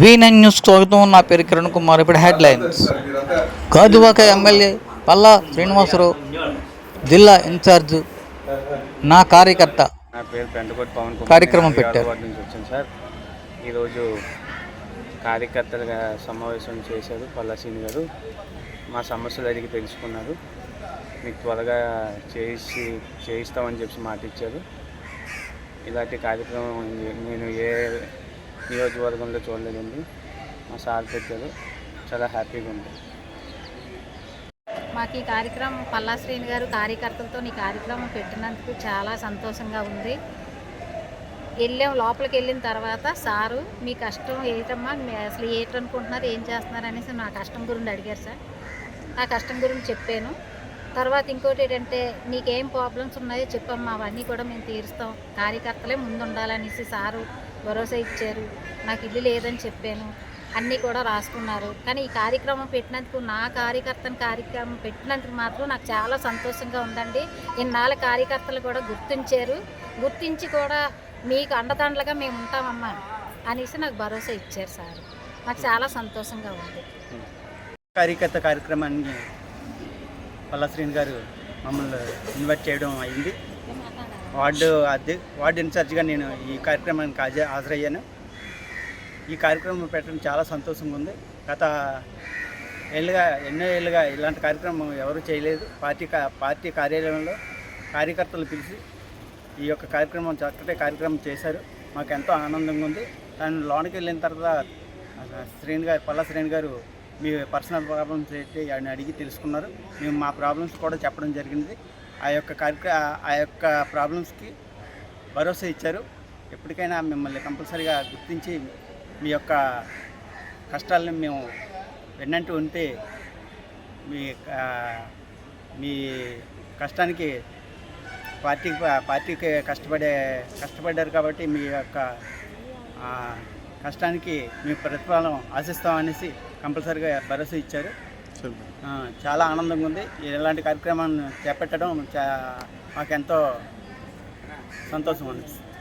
V nine news స్వాగతం. నా పేరు కిరణ్ కుమార్. ఇప్పుడు headlines Gajuwaka MLA Palla Srinivasarao జిల్లా ఇన్ఛార్జ్ నా కార్యకర్త కార్యక్రమం పెట్టారు. ఈరోజు కార్యకర్తలుగా సమావేశం చేశారు పల్లాసీని గారు. మా సమస్యలు అడిగి తెలుసుకున్నారు. మీకు త్వరగా చేసి చేయిస్తామని చెప్పి మాట ఇచ్చారు ఇలాంటి కార్యక్రమం నేను ఏ నియోజకవర్గంలో చూడలేదండి. మా సార్ పెట్టారు. చాలా హ్యాపీగా ఉంది. మాకు ఈ కార్యక్రమం పల్లా శ్రీని గారు కార్యకర్తలతో ఈ కార్యక్రమం పెట్టినందుకు చాలా సంతోషంగా ఉంది. వెళ్ళాం లోపలికి వెళ్ళిన తర్వాత సారు మీ కష్టం ఏంటమ్మా? మీ అసలు ఏంటనుకుంటున్నారు? ఏం చేస్తున్నారు? అనేసి నా కష్టం గురించి అడిగారు సార్. ఆ కష్టం గురించి చెప్పాను. తర్వాత ఇంకోటి ఏంటంటే నీకేం ప్రాబ్లమ్స్ ఉన్నాయో చెప్పమ్మా అవన్నీ కూడా మేము తీరుస్తాం. కార్యకర్తలే ముందు ఉండాలనేసి సారు భరోసా ఇచ్చారు. నాకు ఇల్లు లేదని చెప్పాను. అన్నీ కూడా రాసుకున్నారు. కానీ ఈ కార్యక్రమం పెట్టినందుకు నా కార్యకర్తను కార్యక్రమం పెట్టినందుకు మాత్రం నాకు చాలా సంతోషంగా ఉందండి. ఇన్నాళ్ళ కార్యకర్తలు కూడా గుర్తించారు. గుర్తించి కూడా మీకు అండదండలుగా మేము ఉంటామమ్మా అనేసి నాకు భరోసా ఇచ్చారు సార్. నాకు చాలా సంతోషంగా ఉంది. కార్యకర్త కార్యక్రమాన్ని పల్లశ్రీని గారు మమ్మల్ని ఇన్వైట్ చేయడం అయింది. వార్డు అధ్య వార్డు ఇన్ఛార్జ్గా నేను ఈ కార్యక్రమానికి హాజ- హాజరయ్యాను. ఈ కార్యక్రమం పెట్టడం చాలా సంతోషంగా ఉంది. గత ఏళ్ళుగా ఎన్నో ఏళ్ళుగా ఇలాంటి కార్యక్రమం ఎవరు చేయలేదు. పార్టీ కా- పార్టీ కార్యాలయంలో కార్యకర్తలు పిలిచి ఈ యొక్క కార్యక్రమం చక్కటి కార్యక్రమం చేశారు. మాకు ఎంతో ఆనందంగా ఉంది. దాని లోనికి వెళ్ళిన తర్వాత శ్రేణి గారు పల్ల శ్రేణి గారు మీ పర్సనల్ ప్రాబ్లమ్స్ అయితే ఆయన అడిగి తెలుసుకున్నారు. మేము మా ప్రాబ్లమ్స్ కూడా చెప్పడం జరిగింది. ఆ యొక్క కార్యక్ర ఆ యొక్క ప్రాబ్లమ్స్కి భరోసా ఇచ్చారు. ఎప్పటికైనా మిమ్మల్ని కంపల్సరీగా గుర్తించి మీ యొక్క కష్టాలను మేము వెన్నంటూ ఉంటే మీ మీ కష్టానికి పార్టీ పార్టీకి కష్టపడే కష్టపడ్డారు కాబట్టి మీ యొక్క కష్టానికి మీ ప్రతిఫలం ఆశిస్తాం అనేసి కంపల్సరీగా భరోసా ఇచ్చారు. చాలా ఆనందంగా ఉంది. ఇలాంటి కార్యక్రమాన్ని చేపట్టడం చా మాకెంతో సంతోషం అనిపిస్తుంది.